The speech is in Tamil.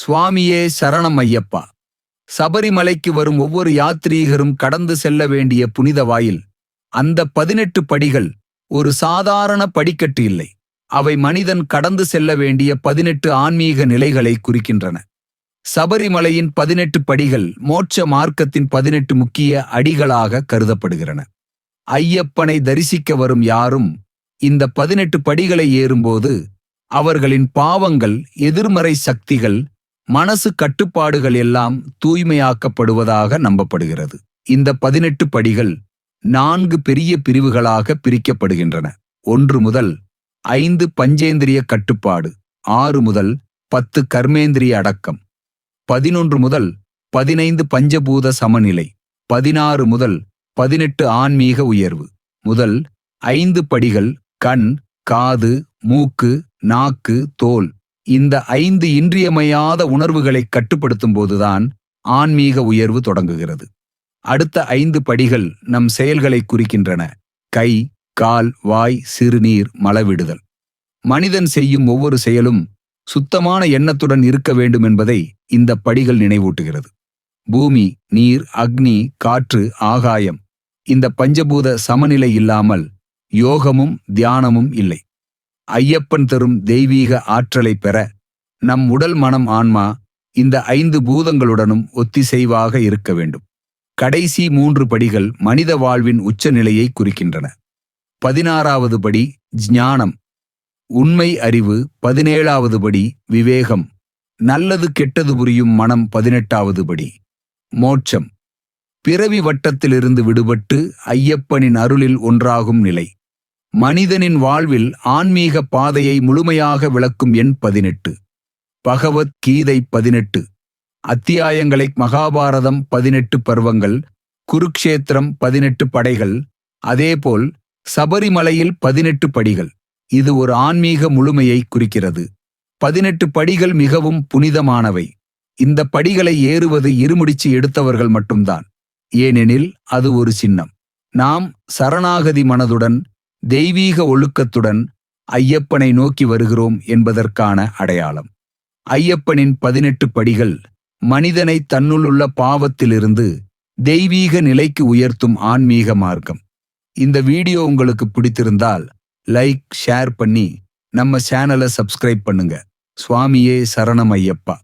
சுவாமியே சரணம் ஐயப்பா. சபரிமலைக்கு வரும் ஒவ்வொரு யாத்ரீகரும் கடந்து செல்ல வேண்டிய புனித வாயில் அந்த பதினெட்டு படிகள் ஒரு சாதாரண படிக்கட்டு இல்லை. அவை மனிதன் கடந்து செல்ல வேண்டிய பதினெட்டு ஆன்மீக நிலைகளை குறிக்கின்றன. சபரிமலையின் பதினெட்டு படிகள் மோட்ச மார்க்கத்தின் பதினெட்டு முக்கிய அடிகளாக கருதப்படுகிறன ஐயப்பனை தரிசிக்க வரும் யாரும் இந்த பதினெட்டு படிகளை ஏறும்போது அவர்களின் பாவங்கள் எதிர்மறை சக்திகள் மனசு கட்டுப்பாடுகள் எல்லாம் தூய்மையாக்கப்படுவதாக நம்பப்படுகிறது. இந்த பதினெட்டு படிகள் நான்கு பெரிய பிரிவுகளாக பிரிக்கப்படுகின்றன. ஒன்று முதல் ஐந்து பஞ்சேந்திரிய கட்டுப்பாடு ஆறு முதல் பத்து கர்மேந்திரிய அடக்கம் பதினொன்று முதல் பதினைந்து பஞ்சபூத சமநிலை பதினாறு முதல் பதினெட்டு ஆன்மீக உயர்வு. முதல் ஐந்து படிகள் கண் காது மூக்கு நாக்கு தோல் இந்த ஐந்து இன்றியமையாத உணர்வுகளை கட்டுப்படுத்தும் போதுதான் ஆன்மீக உயர்வு தொடங்குகிறது. அடுத்த ஐந்து படிகள் நம் செயல்களை குறிக்கின்றன. கை கால் வாய் சிறுநீர் மலவிடுதல். மனிதன் செய்யும் ஒவ்வொரு செயலும் சுத்தமான எண்ணத்துடன் இருக்க வேண்டும் என்பதை இந்த படிகள் நினைவூட்டுகிறது. பூமி நீர் அக்னி காற்று ஆகாயம். இந்த பஞ்சபூத சமநிலை இல்லாமல் யோகமும் தியானமும் இல்லை. ஐயப்பன் தரும் தெய்வீக ஆற்றலை பெற நம் உடல் மனம் ஆன்மா இந்த ஐந்து பூதங்களுடனும் ஒத்திசைவாக இருக்க வேண்டும். கடைசி மூன்று படிகள் மனித வாழ்வின் உச்சநிலையை குறிக்கின்றன. பதினாறாவது படி ஞானம். உண்மை அறிவு பதினேழாவது படி விவேகம். நல்லது கெட்டது புரியும் மனம் பதினெட்டாவது படி மோட்சம். பிறவி வட்டத்திலிருந்து விடுபட்டு ஐயப்பனின் அருளில் ஒன்றாகும் நிலை. மனிதனின் வாழ்வில் ஆன்மீக பாதையை முழுமையாக விளக்கும் எண் பதினெட்டு. பகவத் கீதை பதினெட்டு. அத்தியாயங்களை மகாபாரதம் பதினெட்டு பருவங்கள் குருக்ஷேத்திரம் பதினெட்டு படைகள் அதேபோல் சபரிமலையில் பதினெட்டு படிகள். இது ஒரு ஆன்மீக முழுமையை குறிக்கிறது. பதினெட்டு படிகள் மிகவும் புனிதமானவை. இந்த படிகளை ஏறுவது இருமுடிச்சு எடுத்தவர்கள் மட்டும்தான். ஏனெனில் அது ஒரு சின்னம். நாம் சரணாகதி மனதுடன் தெய்வீக ஒழுக்கத்துடன் ஐயப்பனை நோக்கி வருகிறோம் என்பதற்கான அடையாளம். ஐயப்பனின் பதினெட்டு படிகள் மனிதனை தன்னுள்ளுள்ள பாவத்திலிருந்து தெய்வீக நிலைக்கு உயர்த்தும் ஆன்மீக மார்க்கம். இந்த வீடியோ உங்களுக்கு பிடித்திருந்தால் லைக் ஷேர் பண்ணி நம்ம சேனலை சப்ஸ்கிரைப் பண்ணுங்க. சுவாமியே சரணம் ஐயப்பா.